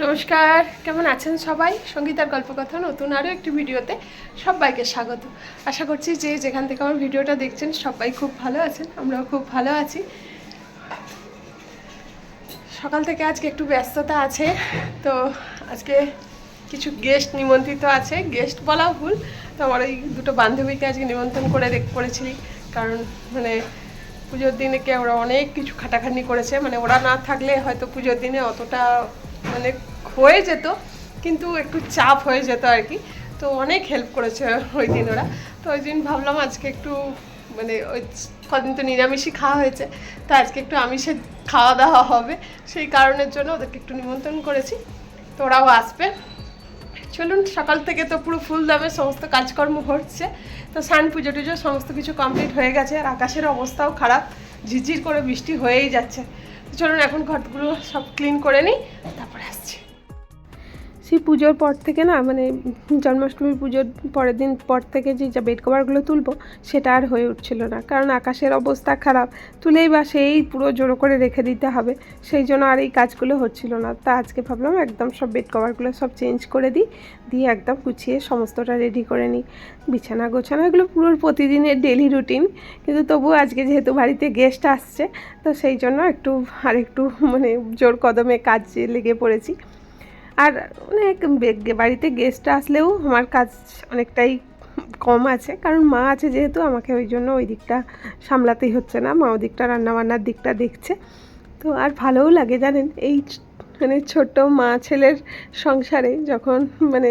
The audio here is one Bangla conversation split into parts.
নমস্কার, কেমন আছেন সবাই? সঙ্গীতার গল্পকথা নতুন আরও একটি ভিডিওতে সবাইকে স্বাগত। আশা করছি যে যেখান থেকে আমার ভিডিওটা দেখছেন সবাই খুব ভালো আছেন, আমরাও খুব ভালো আছি। সকাল থেকে আজকে একটু ব্যস্ততা আছে, তো আজকে কিছু গেস্ট নিমন্ত্রিত আছে। গেস্ট বলা ভুল, তো আমার ওই দুটো বান্ধবীকে আজকে নিমন্ত্রণ করে রেখ করেছিলি কারণ মানে পুজোর দিনে কে ওরা অনেক কিছু খাটাখাটনি করেছে মানে ওরা না থাকলে হয়তো পুজোর দিনে অতটা মানে হয়ে যেত, কিন্তু একটু চাপ হয়ে যেত আর কি। তো অনেক হেল্প করেছে ওই দিন ওরা। তো ওই দিন ভাবলাম আজকে একটু মানে ওই কদিন তো নিরামিষই খাওয়া হয়েছে, তো আজকে একটু আমিষের খাওয়া দাওয়া হবে। সেই কারণের জন্য ওদেরকে একটু নিমন্ত্রণ করেছি। তো ওরাও আসবে। চলুন, সকাল থেকে তো পুরো ফুল দামে সমস্ত কাজকর্ম হচ্ছে। তো সান পুজো টুজো সমস্ত কিছু কমপ্লিট হয়ে গেছে। আর আকাশের অবস্থাও খারাপ। ঝিরঝির করে বৃষ্টি হয়েই যাচ্ছে। চলুন এখন ঘরগুলো সব ক্লিন করে নিই তারপরে আসছি। সেই পুজোর পর থেকে না মানে জন্মাষ্টমীর পুজোর পরের দিন পর থেকে যে বেড কভারগুলো তুলবো, সেটা আর হয়ে উঠছিল না। কারণ আকাশের অবস্থা খারাপ, তুলেই বা সেই পুরো জোরো করে রেখে দিতে হবে। সেই জন্য আর এই কাজগুলো হচ্ছিল না। তা আজকে ভাবলাম একদম সব বেড কভারগুলো সব চেঞ্জ করে দিই, দিয়ে একদম গুছিয়ে সমস্তটা রেডি করে নিই। বিছানা গোছানো, এগুলো পুরো প্রতিদিনের ডেলি রুটিন কিন্তু তবুও আজকে যেহেতু বাড়িতে গেস্ট আসছে, তো সেই জন্য একটু আর একটু মানে জোর কদমে কাজে লেগে পড়েছি। আর অনেক বাড়িতে গেস্ট আসলেও আমার কাজ অনেকটাই কম আছে, কারণ মা আছে যেহেতু, আমাকে ওই জন্য ওই দিকটা সামলাতেই হচ্ছে না। মা ওই দিকটা রান্নাবান্নার দিকটা দেখছে। তো আর ভালোও লাগে জানেন, এই মানে ছোট মা ছেলের সংসারে যখন মানে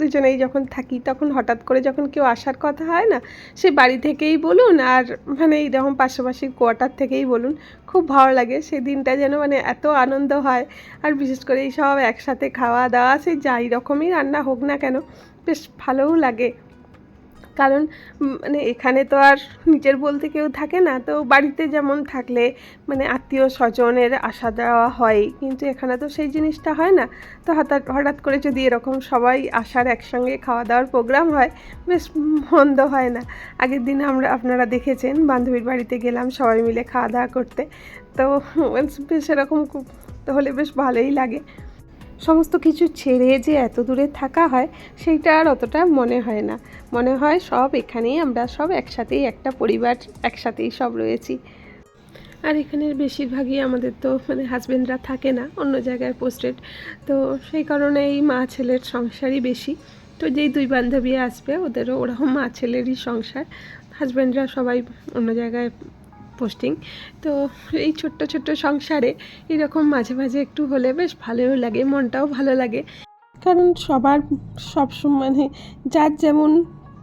দুজনেই যখন থাকি, তখন হঠাৎ করে যখন কেউ আসার কথা হয় না, সে বাড়ি থেকেই বলুন আর মানে এইরকম পাশাপাশি কোয়ার্টার থেকেই বলুন, খুব ভালো লাগে। সেই দিনটা যেন মানে এত আনন্দ হয়। আর বিশেষ করে এই সব একসাথে খাওয়া দাওয়া, সে যাই রকমই রান্না হোক না কেন, বেশ ভালোও লাগে। কারণ মানে এখানে তো আর নিজের বলতে কেউ থাকে না। তো বাড়িতে যেমন থাকলে মানে আত্মীয় স্বজনের আসা দেওয়া হয়, কিন্তু এখানে তো সেই জিনিসটা হয় না। তো হঠাৎ হঠাৎ করে যদি এরকম সবাই আসার একসঙ্গে খাওয়া দাওয়ার প্রোগ্রাম হয়, বেশ মন্দ হয় না। আগের দিন আমরা, আপনারা দেখেছেন, বান্ধবীর বাড়িতে গেলাম সবাই মিলে খাওয়া দাওয়া করতে। তো, বেশ এরকম খুব- হলে বেশ ভালোই লাগে। সমস্ত কিছু ছেড়ে যে এত দূরে থাকা হয়, সেইটা আর অতটা মনে হয় না। মনে হয় সব এখানেই আমরা সব একসাথেই, একটা পরিবার একসাথেই সব রয়েছি। আর এখানের বেশিরভাগই আমাদের তো মানে হাজব্যান্ডরা থাকে না, অন্য জায়গায় পোস্টেড তো সেই কারণে এই মা ছেলের সংসারই বেশি। তো যেই দুই বান্ধবী আসবে, ওদেরও ওরকম মা ছেলেরই সংসার। হাজব্যান্ডরা সবাই অন্য জায়গায় পোস্টিং তো এই ছোট্ট ছোট্ট সংসারে এরকম মাঝে মাঝে একটু হলে বেশ ভালোও লাগে, মনটাও ভালো লাগে। কারণ সবার সব মানে যার যেমন,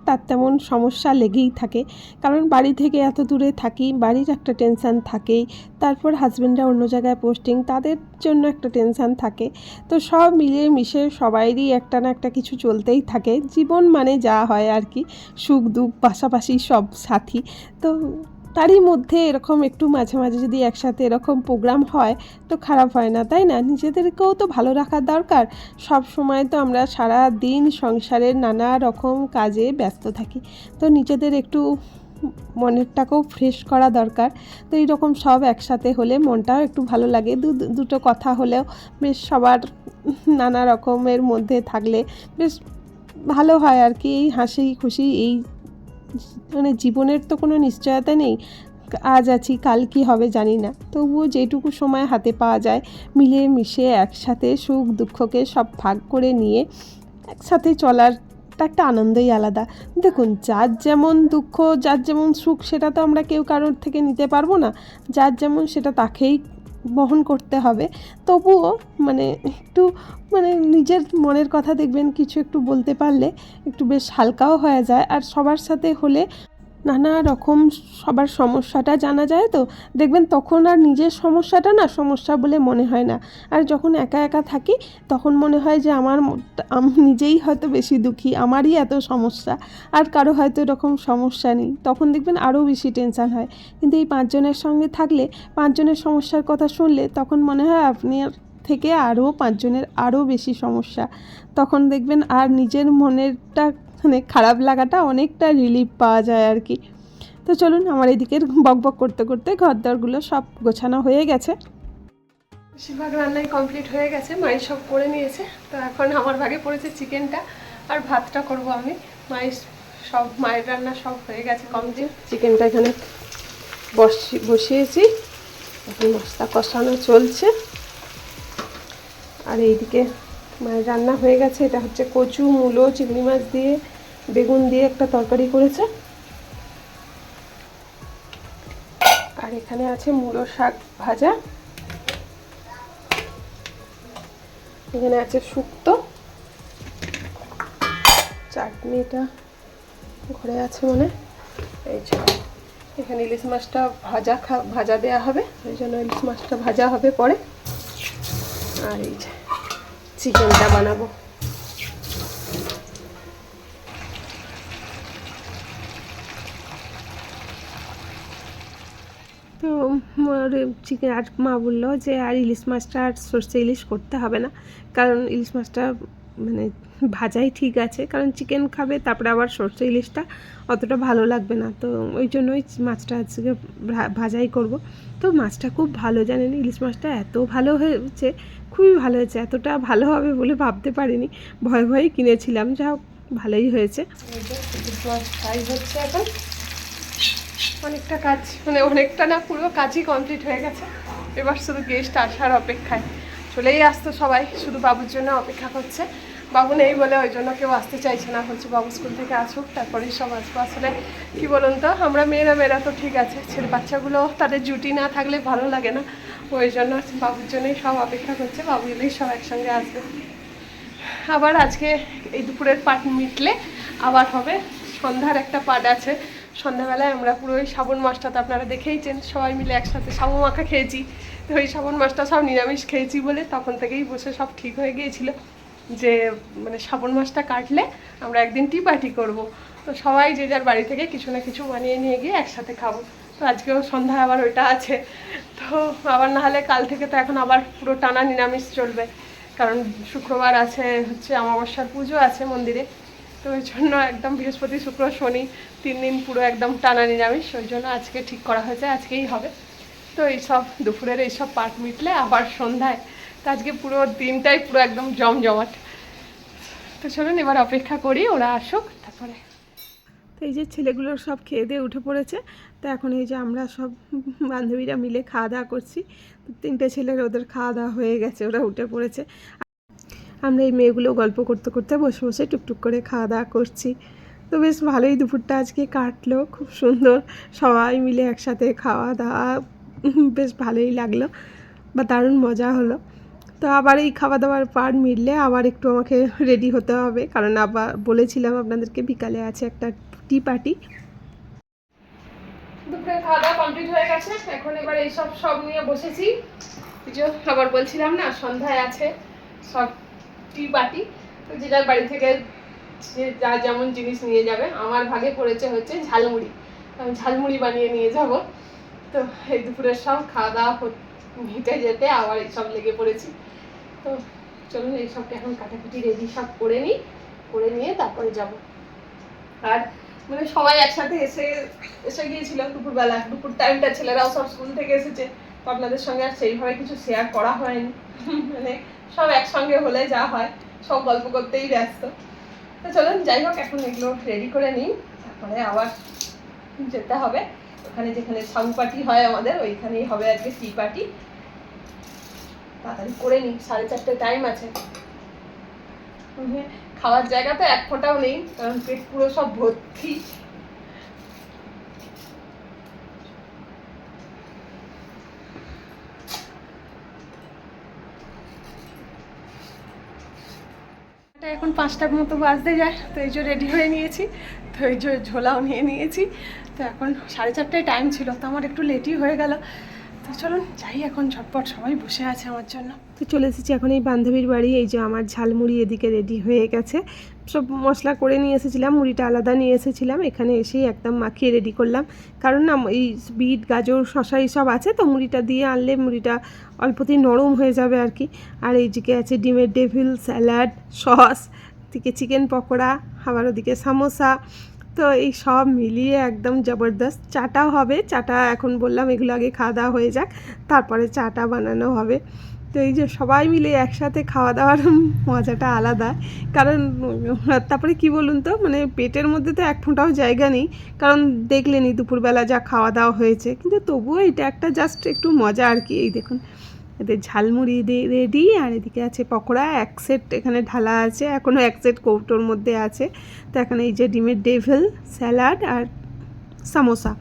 তার তেমন সমস্যা লেগেই থাকে। কারণ বাড়ি থেকে এত দূরে থাকি, বাড়ির একটা টেনশান থাকেই, তারপর হাজব্যান্ডরা অন্য জায়গায় পোস্টিং তাদের জন্য একটা টেনশান থাকে। তো সব মিলিয়ে মিশে সবাইরই একটা না একটা কিছু চলতেই থাকে। জীবন মানে যা হয় আর কি সুখ দুঃখ পাশাপাশি সব সাথী। তো তারই মধ্যে এরকম একটু মাঝে মাঝে যদি একসাথে এরকম প্রোগ্রাম হয়, তো খারাপ হয় না, তাই না? নিজেদেরকেও তো ভালো রাখা দরকার। সব সময় তো আমরা সারা দিন সংসারের নানা রকম কাজে ব্যস্ত থাকি। তো নিজেদের একটু মনেরটাকেও ফ্রেশ করা দরকার। তো এইরকম সব একসাথে হলে মনটাও একটু ভালো লাগে। দু, দুটো কথা হলেও বেশ সবার নানা রকমের মধ্যে থাকলে বেশ ভালো হয় আর কি। এই হাসি খুশি, এই মানে জীবনের তো কোনো নিশ্চয়তা নেই, আজ আছি, কাল কি হবে জানি না। তবুও যেটুকু সময় হাতে পাওয়া যায় মিলে মিশে একসাথে সুখ দুঃখকে সব ভাগ করে নিয়ে একসাথে চলার তা একটা আনন্দই আলাদা। দেখুন, যার যেমন দুঃখ, যার যেমন সুখ, সেটা তো আমরা কেউ কারোর থেকে নিতে পারব না। যার যেমন সেটা তাকেই বহন করতে হবে। তবুও মানে একটু মানে নিজের মনের কথা দেখবেন, কিছু একটু বলতে পারলে একটু বেশ হালকাও হয়ে যায়। আর সবার সাথে হলে নানা রকম সবার সমস্যাটা জানা যায় তো। দেখবেন তখন আর নিজের সমস্যাটা না সমস্যা বলে মনে হয় না। আর যখন একা একা থাকি, তখন মনে হয় যে আমার আমি, নিজেই হয়তো বেশি দুঃখী, আমারই এত সমস্যা আর কারও হয়তো এরকম সমস্যা নেই। তখন দেখবেন আরও বেশি টেনশান হয়। কিন্তু এই পাঁচজনের সঙ্গে থাকলে, পাঁচজনের সমস্যার কথা শুনলে তখন মনে হয় আপনি থেকে আরও পাঁচজনের আরও বেশি সমস্যা। তখন দেখবেন আর নিজের মনেরটা মানে খারাপ লাগাটা অনেকটা রিলিফ পাওয়া যায় আর কি। তো চলুন আমার এদিকের বক বক করতে করতে ঘর দরগুলো সব গোছানো হয়ে গেছে। বেশিরভাগ রান্নাই কমপ্লিট হয়ে গেছে, মাই সব করে নিয়েছে। তো এখন আমার ভাগে পড়েছে চিকেনটা, আর ভাতটা করব আমি। মাই সব, মায়ের রান্না সব হয়ে গেছে কমপ্লিট চিকেনটা এখানে বসি, বসিয়েছি। এখন মশলা কষানো চলছে। আর এইদিকে মায়ের রান্না হয়ে গেছে। এটা হচ্ছে কচু, মূলো, চিংড়ি মাছ দিয়ে বেগুন দিয়ে একটা তরকারি করেছে। আর এখানে আছে মূলো শাক ভাজা। এখানে আছে শুক্তো। চাটনিটা ঘরে আছে মনে। এই এখানে ইলিশ মাছটা ভাজা খা, ভাজা দেওয়া হবে। ওই জন্য ইলিশ মাছটা ভাজা হবে পরে। আর এই যে, চিকেনটা বানাবো তো চিকেন আর মা বলল যে, আর ইলিশ মাছটা আর সর্ষে ইলিশ করতে হবে না। কারণ ইলিশ মাছটা মানে ভাজাই ঠিক আছে, কারণ চিকেন খাবে, তারপরে আবার সর্ষে ইলিশটা অতটা ভালো লাগবে না। তো ওই জন্যই মাছটা আজকে ভাজাই করব। তো মাছটা খুব ভালো, জানেন? ইলিশ মাছটা এত ভালো হয়েছে, খুবই ভালো হয়েছে, এতটা ভালো হবে বলে ভাবতে পারিনি। ভয় ভয়ে কিনেছিলাম, যা ভালোই হয়েছে। হচ্ছে এখন। অনেকটা কাজ মানে অনেকটা না, পুরো কাজই কমপ্লিট হয়ে গেছে। এবার শুধু গেস্ট আসার অপেক্ষায়। চলেই আসতো সবাই, শুধু বাবুর জন্য অপেক্ষা করছে। বাবু নেই বলে ওই জন্য কেউ আসতে চাইছে না, বলছে, বাবু স্কুল থেকে আসুক, তারপরেই সব আসব। আসলে কী বলুন তো, আমরা মেয়েরা মেয়েরা তো ঠিক আছে। ছেলে বাচ্চাগুলো তাদের জুটি না থাকলে ভালো লাগে না। ওই জন্য বাবুর জন্যই সব অপেক্ষা করছে, বাবু এলেই সব একসঙ্গে আসবে। আবার আজকে এই দুপুরের পাট মিটলে আবার হবে। সন্ধ্যার একটা পাট আছে। সন্ধ্যাবেলায় আমরা পুরো ওই শ্রাবণ মাছটা তো আপনারা দেখেইছেন, সবাই মিলে একসাথে সাবু মাখা খেয়েছি। তো ওই শ্রাবণ মাছটা সব নিরামিষ খেয়েছি বলে তখন থেকেই বসে সব ঠিক হয়ে গিয়েছিল যে মানে শ্রাবণ মাছটা কাটলে আমরা একদিন টি পার্টি করব। তো সবাই যে যার বাড়ি থেকে কিছু না কিছু বানিয়ে নিয়ে গিয়ে একসাথে খাব। তো আজকেও সন্ধ্যা আবার ওইটা আছে। তো আবার না হলে কাল থেকে তো এখন আবার পুরো টানা নিরামিষ চলবে। কারণ শুক্রবার আছে, হচ্ছে অমাবস্যার পুজো আছে মন্দিরে। তো ওই জন্য একদম বৃহস্পতি, শুক্র, শনি তিন দিন পুরো একদম টানা নিরামিষ, ওই জন্য আজকে ঠিক করা হয়েছে, আজকেই হবে। তো এইসব দুপুরের এইসব পার্ট মিটলে আবার সন্ধ্যায়। তো আজকে পুরো দিনটাই পুরো একদম জমজমাট। তো চলুন এবার অপেক্ষা করি, ওরা আসুক, তারপরে। তো এই যে ছেলেগুলো সব খেয়ে দিয়ে উঠে পড়েছে, তো এখন এই যে আমরা সব বান্ধবীরা মিলে খাওয়া দাওয়া করছি। তিনটে ছেলের ওদের খাওয়া দাওয়া হয়ে গেছে, ওরা উঠে পড়েছে। আমরা এই মেয়েগুলো গল্প করতে করতে বসে বসে টুকটুক করে খাওয়া দাওয়া করছি। তো বেশ ভালোই দুপুরটা আজকে কাটলো, খুব সুন্দর। সবাই মিলে একসাথে খাওয়া দাওয়া বেশ ভালোই লাগল বা দারুণ মজা হলো। তো আবার এই খাওয়া দাওয়ার পার মিললে আবার একটু আমাকে রেডি হতে হবে, কারণ আবার বলেছিলাম আপনাদেরকে বিকালে আছে একটা টি পার্টি দুপুরে খাওয়া দাওয়া কমপ্লিট হয়ে গেছে, এখন এবার এইসব সব নিয়ে বসেছি। আবার বলছিলাম না, সন্ধ্যায় আছে, সব টি পার্টি তো যে যার বাড়ি থেকে যে যা যেমন জিনিস নিয়ে যাবে। আমার ভাগে পড়েছে হচ্ছে ঝালমুড়ি। আমি ঝালমুড়ি বানিয়ে নিয়ে যাব। তো এই দুপুরের সব খাওয়া দাওয়া মিটে যেতে আবার এইসব লেগে পড়েছি। তো চলুন এইসবকে এখন কাটাকুটি রেডি সব করে নিই। করে নিয়ে তারপরে যাব। আর মানে সবাই একসাথে এসে এসে গিয়েছিল দুপুরবেলা। দুপুর টাইমটা ছেলেরাও সব স্কুল থেকে এসেছে। তো আপনাদের সঙ্গে আর সেইভাবে কিছু শেয়ার করা হয়নি। মানে সব একসঙ্গে হলে যা হয়, সব গল্প করতেই ব্যস্ত। তো চলুন, যাই হোক, এখন এগুলো রেডি করে নিই। তারপরে আবার যেতে হবে। ওখানে যেখানে সাউ পার্টি হয় আমাদের, ওইখানেই হবে আজকে টি পার্টি তাড়াতাড়ি করে নিই, সাড়ে চারটে টাইম আছে। খাওয়ার জায়গা তো এক ফোঁটাও নেই, কারণ পেট পুরো সব ভর্তি। এখন পাঁচটার মতো বাজতে যায়, তো এই রেডি হয়ে নিয়েছি, তো এই যে ঝোলাও নিয়ে নিয়েছি, তো এখন সাড়ে চারটায় টাইম ছিল, তো আমার একটু লেটই হয়ে গেল। তো চলুন, যাই এখন ঝটপট, সবাই বসে আছে আমার জন্য। তো চলে এসেছি এখন এই বান্ধবীর বাড়ি, এই যে আমার ঝালমুড়ি এদিকে রেডি হয়ে গেছে। সব মশলা করে নিয়ে এসেছিলাম, মুড়িটা আলাদা নিয়ে এসেছিলাম, এখানে এসেই একদম মাখিয়ে রেডি করলাম। কারণ না, এই বিট, গাজর শশা সব আছে তো, মুড়িটা দিয়ে আনলে মুড়িটা অল্পতেই নরম হয়ে যাবে আর কি। আর এইদিকে আছে ডিমের ডেভিল স্যালাড সস দিকে চিকেন পকোড়া, আবার ওদিকে সামোসা তো এই সব মিলিয়ে একদম জবরদস্ত। চাটাও হবে, চাটা এখন বললাম এগুলো আগে খাওয়া দাওয়া হয়ে যাক, তারপরে চাটা বানানো হবে। তো এই যে সবাই মিলে একসাথে খাওয়া দাওয়ার মজাটা আলাদা। কারণ, তারপরে কি বলুন তো মানে পেটের মধ্যে তো এক ফোঁটাও জায়গা নেই। কারণ দেখলেনি দুপুরবেলা যা খাওয়া দাওয়া হয়েছে। কিন্তু তবুও এটা একটা জাস্ট একটু মজা আর কি। এই দেখুন, এদের ঝালমুড়ি রেডি, আর এদিকে আছে পকোড়া। এক সেট এখানে ঢালা আছে এখনও এক সেট কৌটোর মধ্যে আছে। তো এখানে এই যে ডিমের ডেভেল, স্যালাড আর সামোসা।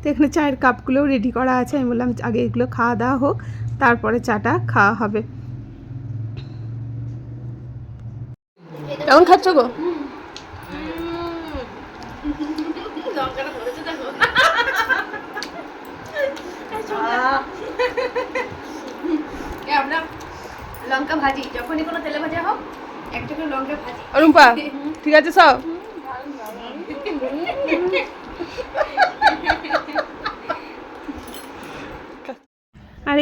তো এখানে চায়ের কাপগুলোও রেডি করা আছে। আমি বললাম আগে এগুলো খাওয়া দাওয়া হোক তারপরে চাটা খাওয়া হবে। কেমন খাচ্ছ গো? আমরা লঙ্কা ভাজি যখনই কোনো তেলে ভাজা হোক একটা করে লঙ্কা ভাজি। রুম্পা ঠিক আছে সব?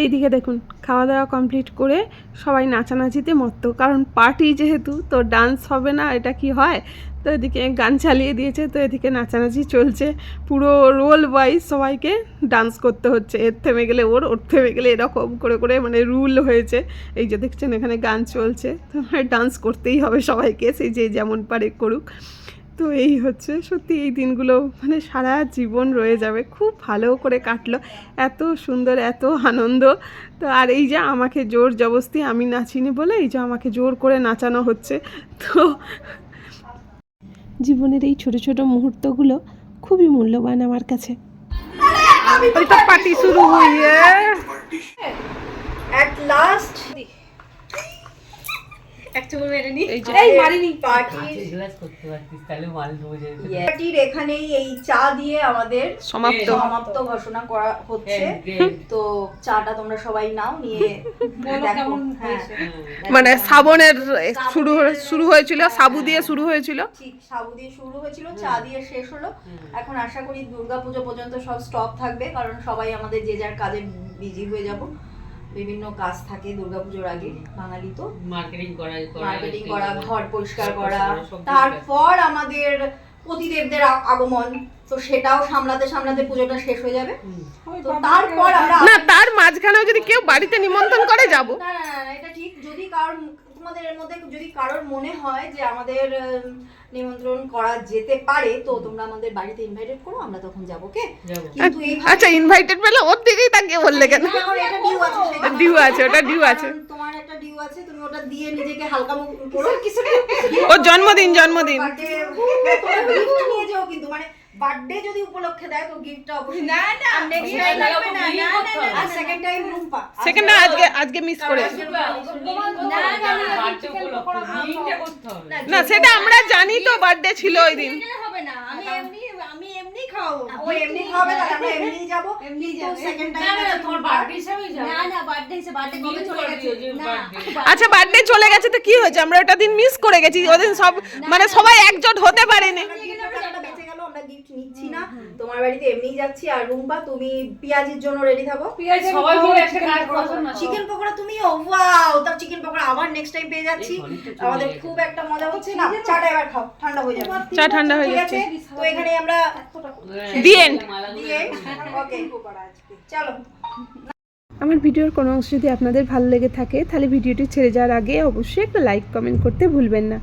এইদিকে দেখুন খাওয়া দাওয়া কমপ্লিট করে সবাই নাচানাচিতে মত্ত। কারণ পার্টি যেহেতু, তো ডান্স হবে না, এটা কি হয়? তো এদিকে গান চালিয়ে দিয়েছে, তো এদিকে নাচানাচি চলছে। পুরো রোল ওয়াইজ সবাইকে ডান্স করতে হচ্ছে। এর থেমে গেলে ওর ওর থেমে গেলে এরকম করে করে মানে রুল হয়েছে। এই যে দেখছেন, এখানে গান চলছে। তো ডান্স করতেই হবে সবাইকে, সেই যে যেমন পারে করুক। তো এই হচ্ছে সত্যি এই দিনগুলো মানে সারা জীবন রয়ে যাবে। খুব ভালো করে কাটলো এত সুন্দর এত আনন্দ। তো আর এই যে আমাকে জোর জবস্তি আমি নাচিনি বলে এই যে আমাকে জোর করে নাচানো হচ্ছে। তো জীবনের এই ছোট ছোট মুহূর্তগুলো খুবই মূল্যবান আমার কাছে। পার্টি শুরু হইয়ে। এট লাস্ট এক চুমুর মেরে নি এই মারিনি পার্টি। গ্লাস করতে পারতিস তাহলে মাল বোঝে পার্টির এখানেই এই চা দিয়ে আমাদের সমাপ্ত। সমাপ্ত ঘোষণা করা হচ্ছে। তো চাটা তোমরা সবাই নাও নিয়ে মানে শ্রাবণের শুরু শুরু হয়েছিল সাবু দিয়ে শুরু হয়েছিল? ঠিক সাবু দিয়ে শুরু হয়েছিল চা দিয়ে শেষ হলো। এখন আশা করি দুর্গাপুজো পর্যন্ত সব স্টপ থাকবে কারণ সবাই আমাদের যে যার কাজে বিজি হয়ে যাব। বিভিন্ন কাজ থাকে দুর্গাপুজোর আগে বাঙালি তো। মার্কেটিং করা মার্কেটিং করা ঘর পরিষ্কার করা তারপর আমাদের পতিদেবদের আগমন। তো সেটাও সামলাতে সামলাতে পুজোটা শেষ হয়ে যাবে। তো তারপর আমরা না তার মাঝখানেও যদি কেউ বাড়িতে নিমন্ত্রণ করে যাব। না না এটা ঠিক। যদি কারোর তোমাদের এর মধ্যে যদি কারোর মনে হয় যে আমাদের নিমন্ত্রণ করা যেতে পারে তো তোমরা আমাদের বাড়িতে ইনভাইটেড করো আমরা তখন যাব কে যাব। কিন্তু এই আচ্ছা ইনভাইটেড পেলে ওর দিকেই তাকিয়ে বললে কেন? একটা ডিউ আছে ডিউ আছে ওটা ডিউ আছে। তোমার একটা ডিউ আছে তুমি ওটা দিয়ে নিজেকে হালকা মুখ করো। ওর জন্মদিন জন্মদিন। গিফট নিয়ে যাও কিন্তু মানে বার্থডে যদি উপলক্ষে দেয় তো গিফটটা অবশ্যই না না নেক্সট টাইম লাগবে না না না আর সেকেন্ড টাইম রুম্পা সেকেন্ড আজকে আজকে মিস উপলক্ষে বিলটা করতে হবে না সেটা আমরা জানি তো বার্থডে ছিল ওই দিন হবে না আমি এমনি আমি এমনি খাওয়াবো ও এমনি খাওয়াবে তাহলে আমরা এমনি যাব এমনি যাব সেকেন্ড টাইম তোমার বার্থডে হিসাবেই যাবে না না বার্থডে হিসেবে বার্থডে কবে চলে গেছে আচ্ছা বার্থডে চলে গেছে তো কি হয়েছে আমরা ওটা দিন মিস করে গেছি ওদিন সব মানে সবাই একজোট হতে পারেনি গিফটটা বেঁচে গেল আমরা গিফট নিচ্ছি না। তোমার বাড়িতে এমনিই যাচ্ছি। আর রুম্পা তুমি পিয়াজির জন্য রেডি থাকো। সবাই মিলে একটা কাজ করো চিকেন পকোড়া তুমিও ওয়াও তার চিকেন পকোড়া আবার নেক্সট টাইম পেয়ে যাচ্ছি। আমাদের খুব একটা মজা হচ্ছে না। চাটা এবার খাও ঠান্ডা হয়ে যাবে। চা ঠান্ডা হয়ে যাচ্ছে। তো এখানে আমরা end. দিয়ে ওকে চলো। আমার ভিডিওর কোনো অংশ যদি আপনাদের ভালো লেগে থাকে তাহলে ভিডিওটি ছেড়ে যাওয়ার আগে অবশ্যই একটা লাইক কমেন্ট করতে ভুলবেন না।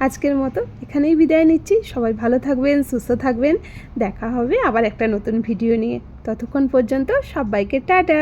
আজকের মতো এখানেই বিদায় নিচ্ছি। সবাই ভালো থাকবেন, সুস্থ থাকবেন। দেখা হবে আবার একটা নতুন ভিডিও নিয়ে। ততক্ষণ পর্যন্ত সবাইকে টাটা।